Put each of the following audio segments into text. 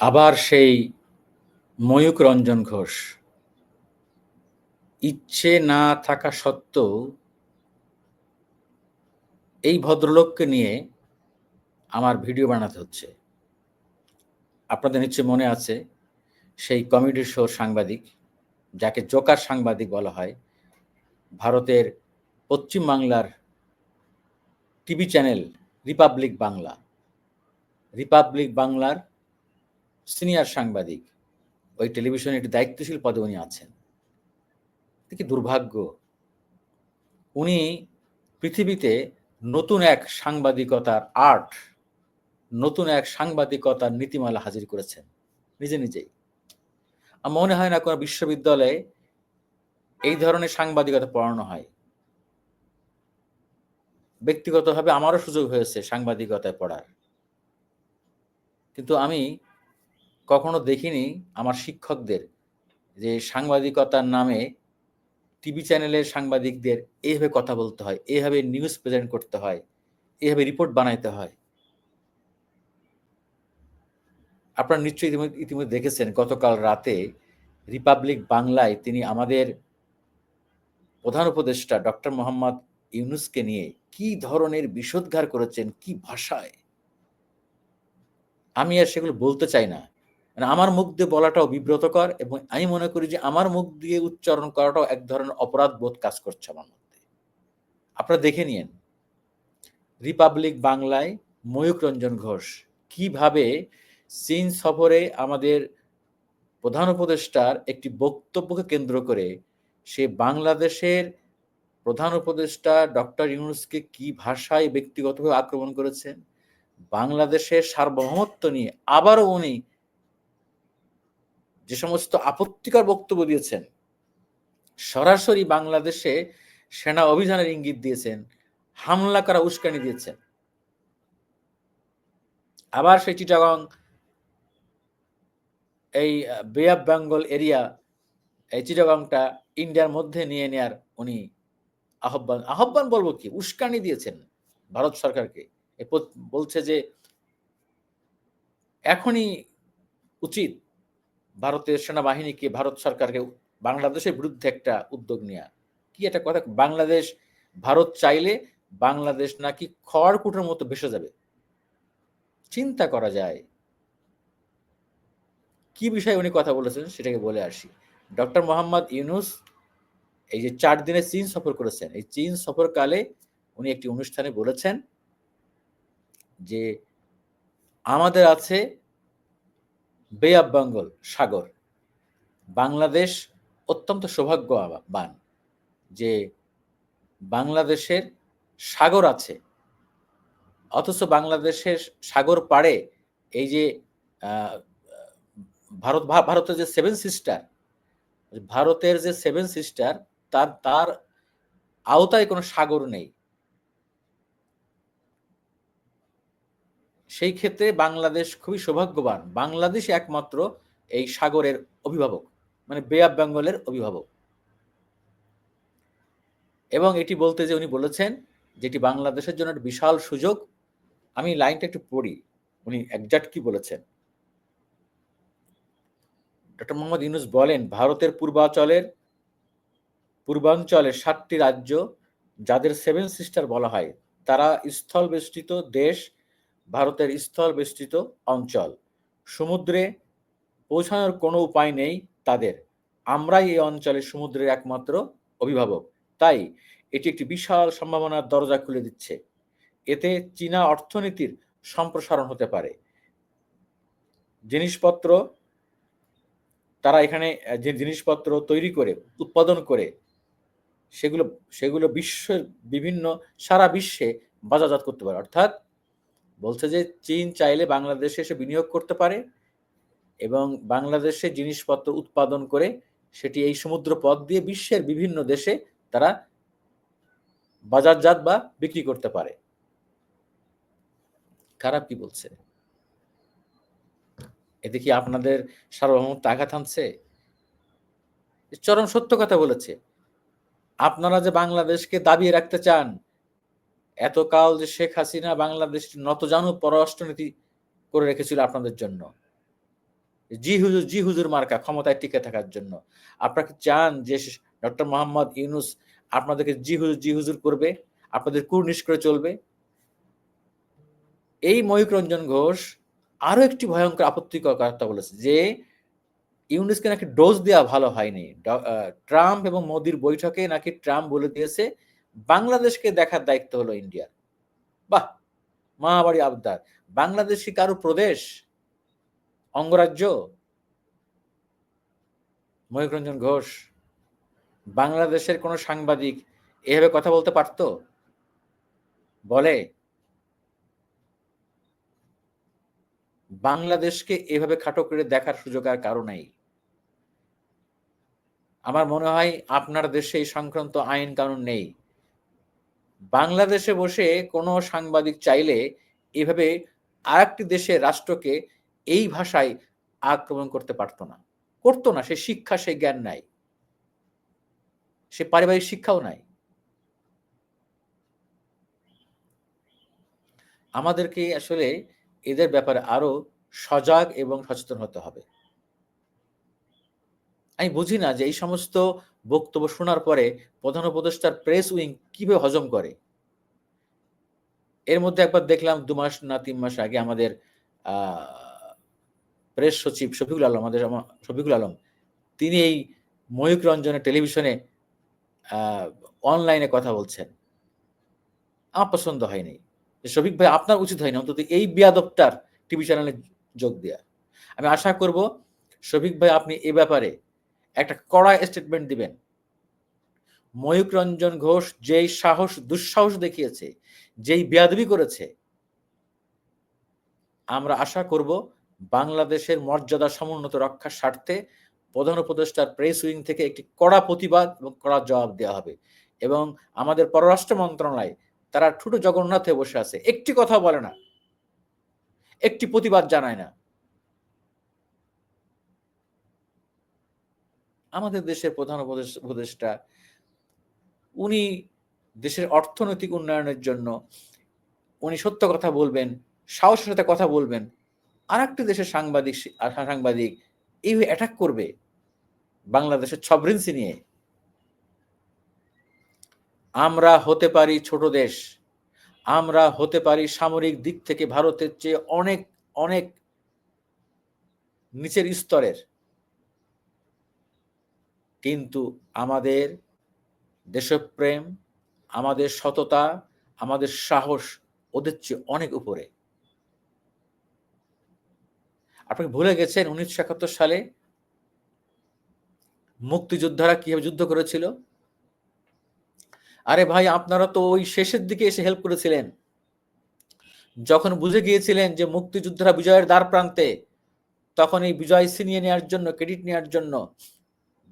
আবার সেই ময়ূক রঞ্জন ঘোষ। ইচ্ছে না থাকা সত্ত্বেও এই ভদ্রলোককে নিয়ে আমার ভিডিও বানাতে হচ্ছে। আপনাদের নিশ্চয় মনে আছে সেই কমেডি শোর সাংবাদিক, যাকে জোকার সাংবাদিক বলা হয়, ভারতের পশ্চিম বাংলার TV channel Republic Bangla. Republic বাংলার সিনিয়র সাংবাদিক, ওই টেলিভিশনে একটি দায়িত্বশীল পদে উনি আছেন। কি দুর্ভাগ্য? উনি পৃথিবীতে নতুন এক সাংবাদিকতার আর্ট, নতুন এক সাংবাদিকতার নীতিমালা হাজির করেছেন, নিজে নিজেই। আমার মনে হয় না কোনো বিশ্ববিদ্যালয়ে এই ধরনের সাংবাদিকতা পড়ানো হয়। ব্যক্তিগতভাবে আমারও সুযোগ হয়েছে সাংবাদিকতায় পড়ার। কিন্তু আমি কখনো দেখিনি আমার শিক্ষকদের যে সাংবাদিকতার নামে টিভি চ্যানেলের সাংবাদিকদের এইভাবে কথা বলতে হয় এইভাবে নিউজ প্রেজেন্ট করতে হয় এইভাবে রিপোর্ট বানাইতে হয়। আপনারা নিশ্চয়ই ইতিমধ্যে ইতিমধ্যে দেখেছেন, গতকাল রাতে রিপাবলিক বাংলায় তিনি আমাদের প্রধান উপদেষ্টা ডক্টর মোহাম্মদ ইউনুসকে নিয়ে কি ধরনের বিষোদ্গার করেছেন, কি ভাষায়? আমি আর সেগুলো বলতে চাই না। মানে আমার মুখ দিয়ে বলাটাও বিব্রতকর এবং আমি মনে করি যে আমার মুখ দিয়ে উচ্চারণ করাটাও এক ধরনের অপরাধ বোধ কাজ করছে আমার মধ্যে। আপনারা দেখে নিন রিপাবলিক বাংলায় ময়ূক রঞ্জন ঘোষ কীভাবে চীন সফরে আমাদের প্রধান উপদেষ্টার একটি বক্তব্যকে কেন্দ্র করে সে বাংলাদেশের প্রধান উপদেষ্টা ডক্টর ইউনুসকে কি ভাষায় ব্যক্তিগতভাবে আক্রমণ করেছেন, বাংলাদেশের সার্বভৌমত্ব নিয়ে আবারও উনি যে সমস্ত আপত্তিকর বক্তব্য দিয়েছেন, সরাসরি বাংলাদেশে সেনা অভিযানের ইঙ্গিত দিয়েছেন, হামলা করা উস্কানি দিয়েছেন। আবার সেই চিটাগং, এই বে অফ বেঙ্গল এরিয়া এই চিটাগংটা ইন্ডিয়ার মধ্যে নিয়ে নেয়ার উনি আহ্বান আহ্বান বলব কি? উস্কানি দিয়েছেন ভারত সরকারকে। বলছে যে এখনই উচিত ভারতের সেনাবাহিনীকে ভারত সরকারকে বাংলাদেশের বিরুদ্ধে একটা উদ্যোগ নেওয়া কি একটা কথা? বাংলাদেশ, ভারত চাইলে বাংলাদেশ নাকি খড়কুটোর মতো ভেসে যাবে। চিন্তা করা যায়। কি বিষয়ে উনি কথা বলেছেন সেটাকে বলে আসি। ডক্টর মোহাম্মদ ইউনুস এই যে চার দিনে চীন সফর করেছেন, এই চীন সফরকালে উনি একটি অনুষ্ঠানে বলেছেন যে, আমাদের আছে বে অফ বেঙ্গল সাগর। বাংলাদেশ অত্যন্ত সৌভাগ্যবান যে বাংলাদেশের সাগর আছে। অথচ বাংলাদেশের সাগর পাড়ে এই যে ভারত ভারতের যে সেভেন সিস্টার ভারতের যে সেভেন সিস্টার তার তার আওতায় কোনো সাগর নেই। সেই ক্ষেত্রে বাংলাদেশ খুবই সৌভাগ্যবান। বাংলাদেশ একমাত্র এই সাগরের অভিভাবক মানে বে অফ বেঙ্গলের অভিভাবক। এবং এটি বলতে যে উনি বলেছেন, যেটি বাংলাদেশের জন্য একটা বিশাল সুযোগ, আমি লাইনটা একটু পড়ি। উনি একজাক্ট কি বলেছেন? ডক্টর মোহাম্মদ ইউনুস বলেন, ভারতের পূর্বাঞ্চলের পূর্বাঞ্চলের সাতটি রাজ্য, যাদের সেভেন সিস্টার বলা হয়, তারা স্থল বেষ্টিত দেশ ভারতের স্থল বেষ্টিত অঞ্চল। সমুদ্রে পৌঁছানোর কোনো উপায় নেই তাদের। আমরাই এই অঞ্চলে সমুদ্রের একমাত্র অভিভাবক। তাই এটি একটি বিশাল সম্ভাবনার দরজা খুলে দিচ্ছে। এতে চীনা অর্থনীতির সম্প্রসারণ হতে পারে। জিনিসপত্র, তারা এখানে, যে জিনিসপত্র তৈরি করে, উৎপাদন করে, সেগুলো সেগুলো বিশ্বের বিভিন্ন, সারা বিশ্বে বাজারজাত করতে পারে। অর্থাৎ বলছে যে চীন চাইলে বাংলাদেশে এসে বিনিয়োগ করতে পারে এবং বাংলাদেশে জিনিসপত্র উৎপাদন করে সেটি এই সমুদ্র পথ দিয়ে বিশ্বের বিভিন্ন দেশে তারা বাজারজাত বা বিক্রি করতে পারে। খারাপ কি বলছে? এতে কি আপনাদের সার্বভৌমত্ব আঘাত আনছে চরম সত্য কথা বলেছে। আপনারা যে বাংলাদেশকে দাবিয়ে রাখতে চান এতকাল যে শেখ হাসিনা বাংলাদেশ নতজানু পররাষ্ট্রনীতি করে রেখেছিল আপনাদের জন্য। জি হুজুর জি হুজুর মার্কা ক্ষমতায় টিকে থাকার জন্য। আপনাকে চান যে ডক্টর মোহাম্মদ ইউনুস আপনাদেরকে জি হুজুর জি হুজুর করবে? আপনাদের কুর্নিশ করে চলবে? এই ময়ূক রঞ্জন ঘোষ আরও একটি ভয়ঙ্কর আপত্তিকর কথা বলেছে যে ইউনিসকে নাকি ডোজ দেওয়া ভালো হয়নি। ট্রাম্প এবং মোদির বৈঠকে নাকি ট্রাম্প বলে দিয়েছে বাংলাদেশকে দেখার দায়িত্ব হলো ইন্ডিয়ার। বাহ মহাবাড়ি আবদার। বাংলাদেশ কি কারও প্রদেশ অঙ্গরাজ্য? ময়ূক রঞ্জন ঘোষ, বাংলাদেশের কোন সাংবাদিক এভাবে কথা বলতে পারত? বলে, বাংলাদেশকে এভাবে খাটো করে দেখার সুযোগ আর কারও নাই। আমার মনে হয় আপনার দেশে এই সংক্রান্ত আইন কানুন নেই। বাংলাদেশে বসে কোনো সাংবাদিক চাইলে এভাবে আর একটি দেশের রাষ্ট্রকে এই ভাষায় আক্রমণ করতে পারতো না। করতো না, সে শিক্ষা, সে জ্ঞান নাই। সে পারিবারিক শিক্ষাও নাই। আমাদেরকে আসলে এদের ব্যাপারে আরও সজাগ এবং সচেতন হতে হবে। আমি বুঝি না যে এই সমস্ত বক্তব্য শোনার পরে প্রধান উপদেষ্টার প্রেস উইং কীভাবে হজম করে? এর মধ্যে একবার দেখলাম দু মাস না তিন মাস আগে আমাদের প্রেস সচিব শফিকুল আলম, আমাদের শফিকুল আলম, তিনি এই ময়ূক রঞ্জনের টেলিভিশনে অনলাইনে কথা বলছেন। আমার পছন্দ হয়নি। শফিক ভাই, আপনার উচিত হয়নি, অন্তত এই বিয়াদবটার টিভি চ্যানেলে যোগ দেওয়া আমি আশা করব, শফিক ভাই, আপনি এ ব্যাপারে একটা কড়া স্টেটমেন্ট দিবেন। ময়ূক রঞ্জন ঘোষ যেই সাহস, দুঃসাহস দেখিয়েছে, যেই বেয়াদবি করেছে, আমরা আশা করব বাংলাদেশের মর্যাদা সমুন্নত রক্ষার স্বার্থে প্রধান উপদেষ্টার প্রেস উইং থেকে একটি কড়া প্রতিবাদ এবং কড়া জবাব দেওয়া হবে। এবং আমাদের পররাষ্ট্র মন্ত্রণালয়, তারা ঠুটো জগন্নাথে বসে আছে। একটি কথা বলে না। একটি প্রতিবাদ জানায় না। আমাদের দেশের প্রধান উপদেষ্টা, উনি দেশের অর্থনৈতিক উন্নয়নের জন্য উনি সত্য কথা বলবেন, সাহসের সাথে কথা বলবেন আর একটি দেশের সাংবাদিক সাংবাদিক এইভাবে অ্যাটাক করবে বাংলাদেশের ছবরিন্সি নিয়ে। আমরা হতে পারি ছোট দেশ, আমরা হতে পারি সামরিক দিক থেকে ভারতের চেয়ে অনেক অনেক নিচের স্তরের। কিন্তু আমাদের দেশপ্রেম, আমাদের সততা, আমাদের সাহস ওদের চেয়ে অনেক উপরে। আপনি ভুলে গেছেন উনিশশো একাত্তর সালে মুক্তিযোদ্ধারা কীভাবে যুদ্ধ করেছিল? আরে ভাই, আপনারা তো ওই শেষের দিকে এসে হেল্প করেছিলেন। যখন বুঝে গিয়েছিলেন যে মুক্তিযোদ্ধারা বিজয়ের দ্বার প্রান্তে, তখন এই বিজয় ছিনিয়ে নেওয়ার জন্য ক্রেডিট নেওয়ার জন্য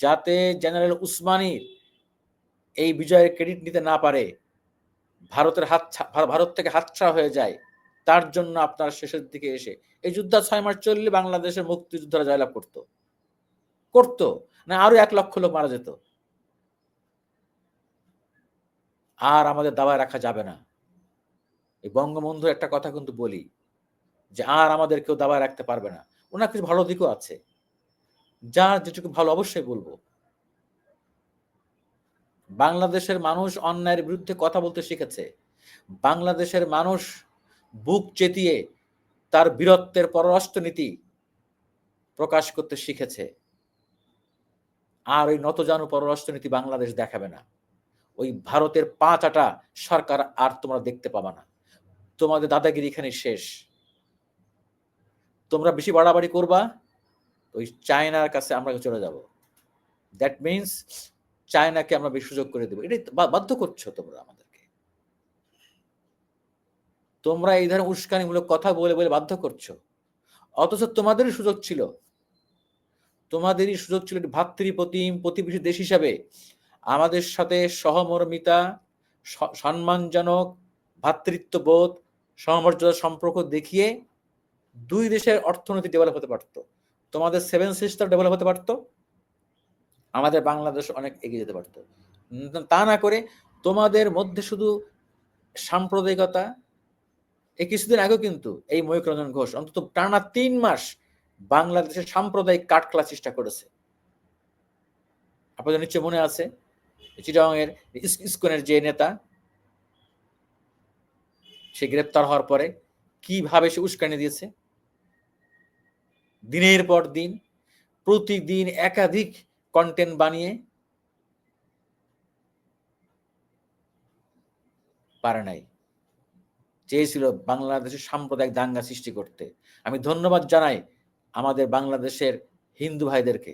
যাতে জেনারেল উসমানী এই বিজয়ের ক্রেডিট নিতে না পারে, ভারতের হাত ভারত থেকে হাতছাড়া হয়ে যায়, তার জন্য আপনার শেষের দিকে এসে, এই যুদ্ধ ছয় মাস চললে বাংলাদেশের মুক্তিযোদ্ধারা জয়লাভ করত। করতো, না আরও এক লক্ষ লোক মারা যেত। আর আমাদের দাবায় রাখা যাবে না। এই বঙ্গবন্ধু একটা কথা কিন্তু বলি, যে আর আমাদের কেউ দাবায় রাখতে পারবে না। ওনার কিছু ভালো দিকও আছে। যার যেটুকু ভালো অবশ্যই বলব। বাংলাদেশের মানুষ অন্যায়ের বিরুদ্ধে কথা বলতে শিখেছে। বাংলাদেশের মানুষ বুক চেতিয়ে তার বীরত্বের পররাষ্ট্রনীতি প্রকাশ করতে শিখেছে। আর ওই নতজানু পররাষ্ট্রনীতি বাংলাদেশ দেখাবে না। ওই ভারতের পাঁচ আটা সরকার আর তোমরা দেখতে পাবা না। তোমাদের দাদাগিরি এখানে শেষ। তোমরা বেশি বাড়াবাড়ি করবা ওই চায়নার কাছে আমরা চলে যাব। দ্যাট মিনস চায়নাকে আমরা বেশি সুযোগ করে দেবো। এটাই বাধ্য করছ তোমরা আমাদেরকে। তোমরা এই ধরনের উস্কানিমূলক কথা বলে বলে বাধ্য করছ। অথচ তোমাদেরই সুযোগ ছিল। তোমাদেরই সুযোগ ছিল ভাতৃপ্রতিম প্রতিবেশী দেশ হিসাবে। আমাদের সাথে সহমর্মিতা সম্মানজনক ভ্রাতৃত্ববোধ সমমর্যাদা সম্পর্ক দেখিয়ে দুই দেশের অর্থনীতি ডেভেলপ হতে পারত। তোমাদের সেভেন সিস্টার ডেভেলপ হতে পারতো? আমাদের বাংলাদেশ অনেক এগিয়ে যেতে পারত। তা না করে তোমাদের মধ্যে শুধু সাম্প্রদায়িকতা এই কিছুদিন আগেও কিন্তু এই ময়ূক রঞ্জন ঘোষ অন্তত টানা তিন মাস বাংলাদেশের সাম্প্রদায়িক কাঠ খেলার চেষ্টা করেছে। আপনাদের নিশ্চয় মনে আছে চিটাংয়ের ইস্কনের যে নেতা, সে গ্রেপ্তার হওয়ার পরে কীভাবে সে উস্কানি দিয়েছে? দিনের পর দিন, প্রতিদিন একাধিক কন্টেন্ট বানিয়ে পারে নাই। চেয়েছিল বাংলাদেশের সাম্প্রদায়িক দাঙ্গা সৃষ্টি করতে। আমি ধন্যবাদ জানাই আমাদের বাংলাদেশের হিন্দু ভাইদেরকে।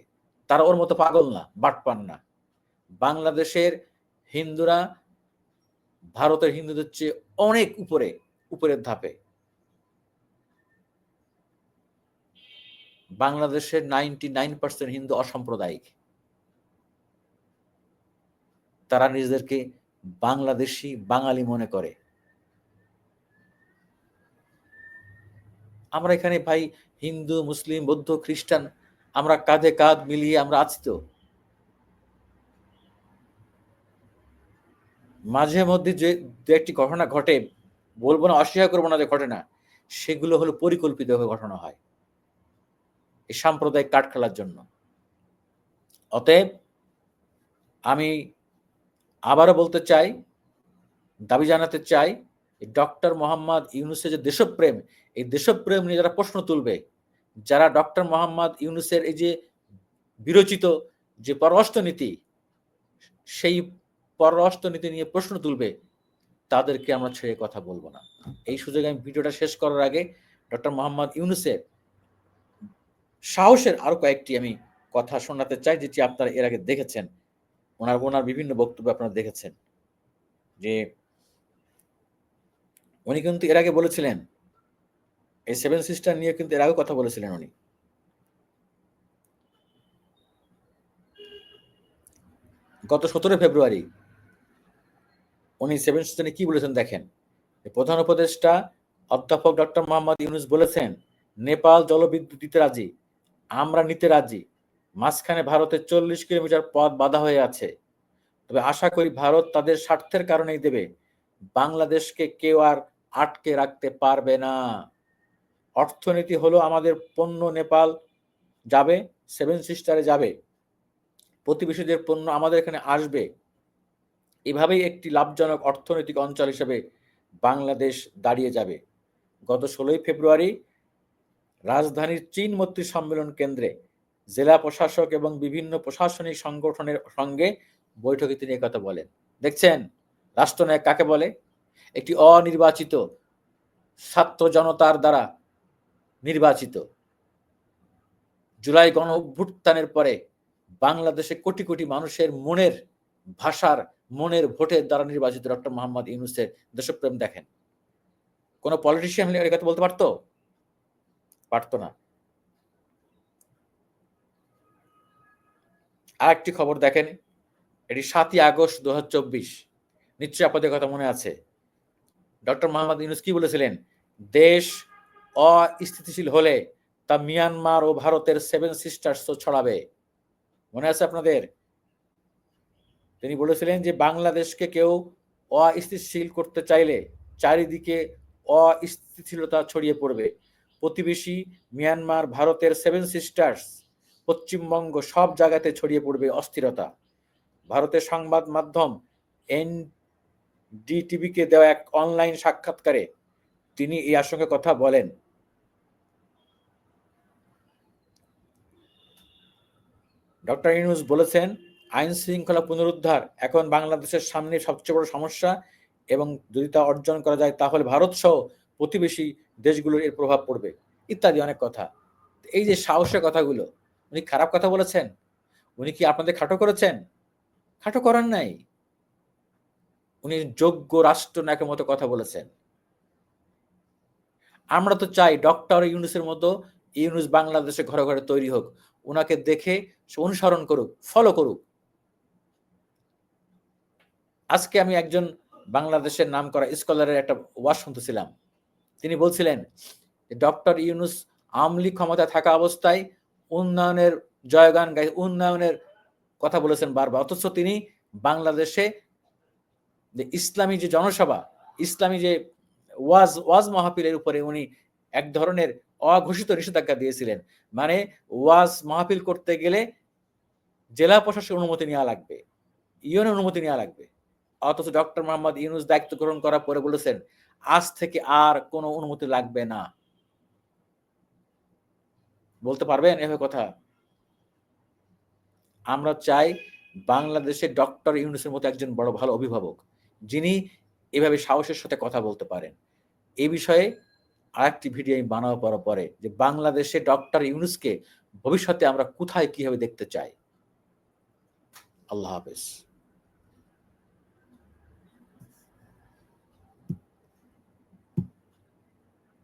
তারা ওর মতো পাগল না বাটপান না। বাংলাদেশের হিন্দুরা ভারতের হিন্দুদের চেয়ে অনেক উপরে, উপরের ধাপে। বাংলাদেশের নাইনটি নাইন পার্সেন্ট হিন্দু অসাম্প্রদায়িক। তারা নিজেদেরকে বাংলাদেশি বাঙালি মনে করে। আমরা এখানে ভাই হিন্দু, মুসলিম, বৌদ্ধ, খ্রিস্টান, আমরা কাঁধে কাঁধ মিলিয়ে আমরা আছি তো। মাঝে মধ্যে যে দু একটি ঘটনা ঘটে, বলব না অস্বীকার করব না যে ঘটনা সেগুলো হলো পরিকল্পিত ঘটনা হয়। এই সাম্প্রদায়িক কাঠ খেলার জন্য। অতএব আমি আবারও বলতে চাই, দাবি জানাতে চাই ডক্টর মোহাম্মদ ইউনুসের যে দেশপ্রেম, এই দেশপ্রেম নিয়ে যারা প্রশ্ন তুলবে, যারা ডক্টর মোহাম্মদ ইউনুসের এই যে বিরচিত যে পররাষ্ট্র নীতি সেই পররাষ্ট্র নীতি নিয়ে প্রশ্ন তুলবে, তাদেরকে আমরা ছেড়ে কথা বলব না। এই সুযোগে আমি ভিডিওটা শেষ করার আগে ডক্টর মোহাম্মদ ইউনুসের সাহসের আরও কয়েকটি আমি কথা শোনাতে চাই, যেটি আপনারা এর আগে দেখেছেন। ওনার ওনার বিভিন্ন বক্তব্য আপনারা দেখেছেন। যে উনি কিন্তু এর আগে বলেছিলেন, এই সেভেন সিস্টার নিয়ে কিন্তু এর আগে কথা বলেছিলেন উনি। গত সতেরো ফেব্রুয়ারি উনি সেভেন সিস্টার কি বলেছেন দেখেন? প্রধান উপদেষ্টা অধ্যাপক ডক্টর মোহাম্মদ ইউনুস বলেছেন, নেপাল জলবিদ্যুৎ দিতে রাজি। আমরা নিতে রাজি। মাঝখানে ভারতের চল্লিশ কিলোমিটার পথ বাধা হয়ে আছে। তবে আশা করি ভারত তাদের স্বার্থের কারণেই দেবে। বাংলাদেশকে কেউ আর আটকে রাখতে পারবে না। অর্থনীতি হলো আমাদের পণ্য নেপাল যাবে, সেভেন সিস্টারে যাবে। প্রতিবেশীদের পণ্য আমাদের এখানে আসবে। এভাবেই একটি লাভজনক অর্থনৈতিক অঞ্চল হিসেবে বাংলাদেশ দাঁড়িয়ে যাবে। গত ষোলোই ফেব্রুয়ারি রাজধানীর চীন মৈত্রী সম্মেলন কেন্দ্রে জেলা প্রশাসক এবং বিভিন্ন প্রশাসনিক সংগঠনের সঙ্গে বৈঠকে তিনি একথা বলেন। দেখছেন, রাষ্ট্রনায়ক কাকে বলে? একটি অনির্বাচিত ছাত্র জনতার দ্বারা নির্বাচিত। জুলাই গণ অভ্যুত্থানের পরে বাংলাদেশে কোটি কোটি মানুষের মনের ভাষার, মনের ভোটের দ্বারা নির্বাচিত ডক্টর মোহাম্মদ ইউনুসের দেশপ্রেম দেখেন। কোন পলিটিশিয়ান হলে বলতে পারতো? পারতো না। আর একটি খবর দেখেন, এটি সাতই আগস্ট দু হাজার চব্বিশ। নিশ্চয়ই আপনাদের কথা মনে আছে। ডক্টর মোহাম্মদ ইউনুস কি বলেছিলেন? দেশ অস্থিতিশীল হলে তা মিয়ানমার ও ভারতের সেভেন সিস্টার্স ছড়াবে। মনে আছে আপনাদের? তিনি বলেছিলেন যে বাংলাদেশকে কেউ অস্থিতিশীল করতে চাইলে চারিদিকে অস্থিতিশীলতা ছড়িয়ে পড়বে। প্রতিবেশী মিয়ানমার, ভারতের সেভেন সিস্টার্স পশ্চিমবঙ্গ সব জায়গাতে ছড়িয়ে পড়বে অস্থিরতা। ভারতের সংবাদ মাধ্যম এন ডিটিভিকে দেওয়া এক অনলাইন সাক্ষাৎকারে তিনি এই আশঙ্কা কথা বলেন। ডক্টর ইউনুস বলেছেন, আইন শৃঙ্খলা পুনরুদ্ধার এখন বাংলাদেশের সামনে সবচেয়ে বড় সমস্যা এবং যদি তা অর্জন করা যায় তাহলে ভারত সহ প্রতিবেশী দেশগুলোর এর প্রভাব পড়বে, ইত্যাদি অনেক কথা। এই যে সাহসের কথাগুলো, উনি খারাপ কথা বলেছেন? উনি কি আপনাদের খাটো করেছেন? খাটো করার নাই। উনি যোগ্য রাষ্ট্রনায়কের মতো কথা বলেছেন। আমরা তো চাই ডক্টর ইউনুসের মতো ইউনুস বাংলাদেশে ঘরে ঘরে তৈরি হোক ওনাকে দেখে অনুসরণ করুক ফলো করুক। আজকে আমি একজন বাংলাদেশের নাম করা স্কলারের একটা ওয়াজ শুনতেছিলাম। তিনি বলছিলেন ডক্টর ইউনুস আমলি ক্ষমতা থাকা অবস্থায় উন্নয়নের জয়গান গাই, উন্নয়নের কথা বলেছেন বারবার। অথচ তিনি বাংলাদেশে যে ইসলামী যে জনসভা, ইসলামী যে ওয়াজ ওয়াজ মাহফিলের উপরে উনি এক ধরনের অঘোষিত নিষেধাজ্ঞা দিয়েছিলেন। মানে ওয়াজ মাহফিল করতে গেলে জেলা প্রশাসনের অনুমতি নেওয়া লাগবে ইউনের অনুমতি নেওয়া লাগবে। অথচ ডক্টর মোহাম্মদ ইউনুস দায়িত্ব গ্রহণ করার পরে বলেছেন আজ থেকে আর কোনো অনুমতি লাগবে না। বলতে পারবেন এভাবে কথা? আমরা চাই বাংলাদেশে ডক্টর ইউনুসের মতো একজন বড় ভালো অভিভাবক, যিনি এভাবে সাহসের সাথে কথা বলতে পারেন। এই বিষয়ে আরেকটি ভিডিও আমি বানাবো পর, পরে, যে বাংলাদেশে ডক্টর ইউনুসকে ভবিষ্যতে আমরা কোথায় কীভাবে দেখতে চাই। আল্লাহ হাফেজ।